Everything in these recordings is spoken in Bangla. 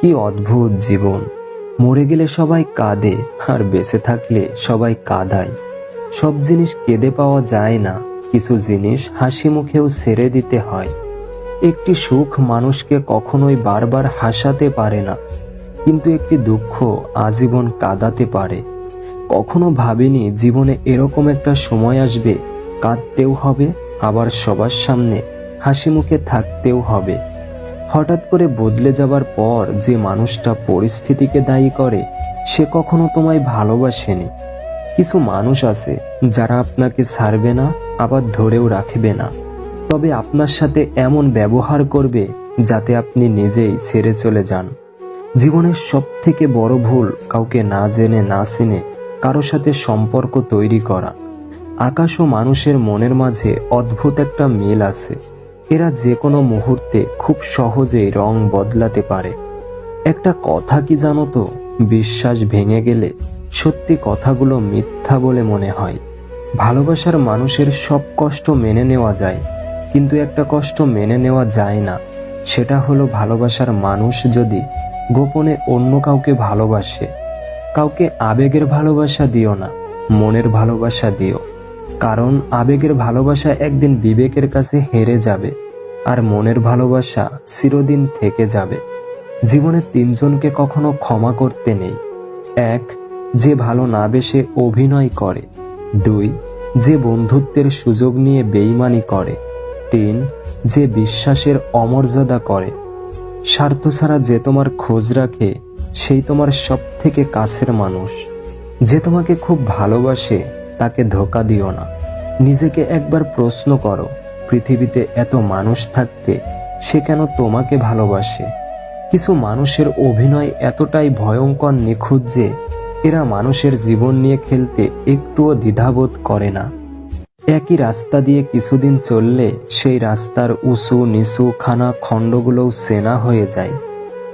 কি অদ্ভুত জীবন। মরে গেলে সবাই কাঁদে, আর বেঁচে থাকলে সবাই কাঁদায়। সব জিনিস কেঁদে পাওয়া যায় না, কিছু জিনিস হাসি মুখেও ছেড়ে দিতে হয়। একটি সুখ মানুষকে কখনোই বারবার হাসাতে পারে না, কিন্তু একটি দুঃখ আজীবন কাঁদাতে পারে। কখনো ভাবিনি জীবনে এরকম একটা সময় আসবে, কাঁদতেও হবে, আবার সবার সামনে হাসি মুখে থাকতেও হবে। হঠাৎ করে বদলে যাবার পর যে মানুষটা পরিস্থিতিকে দায়ী করে, সে কখনো তোমায় ভালোবাসেনি। কিছু মানুষ আছে যারা আপনাকে ছাড়বে না, আবার ধরেও রাখবে না। তবে আপনার সাথে এমন ব্যবহার করবে যাতে আপনি নিজেই ছেড়ে চলে যান। জীবনের সব থেকে বড় ভুল কাউকে না জেনে, না চিনে কারও সাথে সম্পর্ক তৈরি করা। আকাশ ও মানুষের মনের মাঝে অদ্ভুত একটা মিল আছে। এরা যে কোনো মুহূর্তে খুব সহজেই রং বদলাতে পারে। একটা কথা কি জানো তো? বিশ্বাস ভেঙে গেলে সত্যি কথাগুলো মিথ্যা বলে মনে হয়। ভালোবাসার মানুষের সব কষ্ট মেনে নেওয়া যায়, কিন্তু একটা কষ্ট মেনে নেওয়া যায় না। সেটা হলো ভালোবাসার মানুষ যদি গোপনে অন্য কাউকে ভালোবাসে, কাউকে আবেগের ভালোবাসা দিও না, মনের ভালোবাসা দিও। কারণ আবেগের ভালোবাসা একদিন বিবেকের কাছে হেরে যাবে। আর মনের ভালোবাসা চিরদিন থেকে যাবে। জীবনে তিনজনকে কখনো ক্ষমা করতে নেই। এক, যে ভালো না বেসে অভিনয় করে। দুই, যে বন্ধুত্বের সুযোগ নিয়ে বেইমানি করে। তিন, যে বিশ্বাসের অমর্যাদা করে। স্বার্থ ছাড়া যে তোমার খোঁজ রাখে, সেই তোমার সব থেকে কাছের মানুষ। যে তোমাকে খুব ভালোবাসে, তাকে ধোকা দিও না। নিজেকে একবার প্রশ্ন করো পৃথিবীতে এত মানুষ থাকতে সে কেন তোমাকে ভালোবাসে? কিছু মানুষের অভিনয় এতটাই ভয়ঙ্কর নিখুঁত যে এরা মানুষের জীবন নিয়ে খেলতে একটুও দ্বিধাবোধ করে না। একই রাস্তা দিয়ে কিছুদিন চললে সেই রাস্তার উঁচু নিচু খানা খণ্ডগুলোও সেনা হয়ে যায়।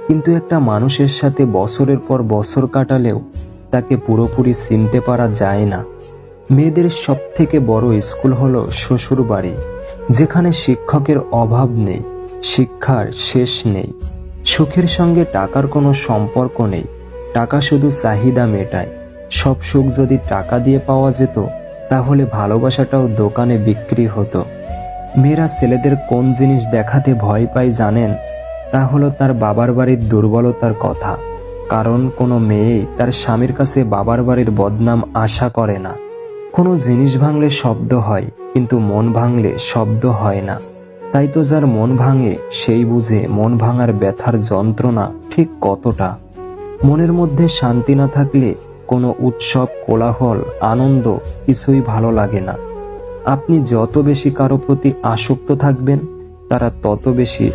কিন্তু একটা মানুষের সাথে বছরের পর বছর কাটালেও তাকে পুরোপুরি চিনতে পারা যায় না। মেয়েদের সব থেকে বড় স্কুল হলো শ্বশুর বাড়ি যেখানে শিক্ষকের অভাব নেই, শিক্ষার শেষ নেই, সুখের সঙ্গে টাকার কোনো সম্পর্ক নেই, টাকা শুধু চাহিদা মেটায়। সব সুখ যদি টাকা দিয়ে পাওয়া যেত, তাহলে ভালোবাসাটাও দোকানে বিক্রি হতো। মেয়েরা ছেলেদের কোন জিনিস দেখাতে ভয় পায় জানেন? তা হলো তার বাবার বাড়ির দুর্বলতার কথা। কারণ কোনো মেয়ে তার স্বামীর কাছে বাবার বাড়ির বদনাম আশা করে না। কোনো জিনিস ভাঙলে শব্দ হয়, কিন্তু মন ভাঙলে শব্দ হয় না। তাই তো যার মন ভাঙে, সেই বুঝে মন ভাঙার ব্যথার যন্ত্রণা ঠিক কতটা। মনের মধ্যে শান্তি না থাকলে কোনো উৎসব, কোলাহল, আনন্দ কিছুই ভালো লাগে না। আপনি যত বেশি কারও প্রতি আসক্ত থাকবেন, তারা তত বেশি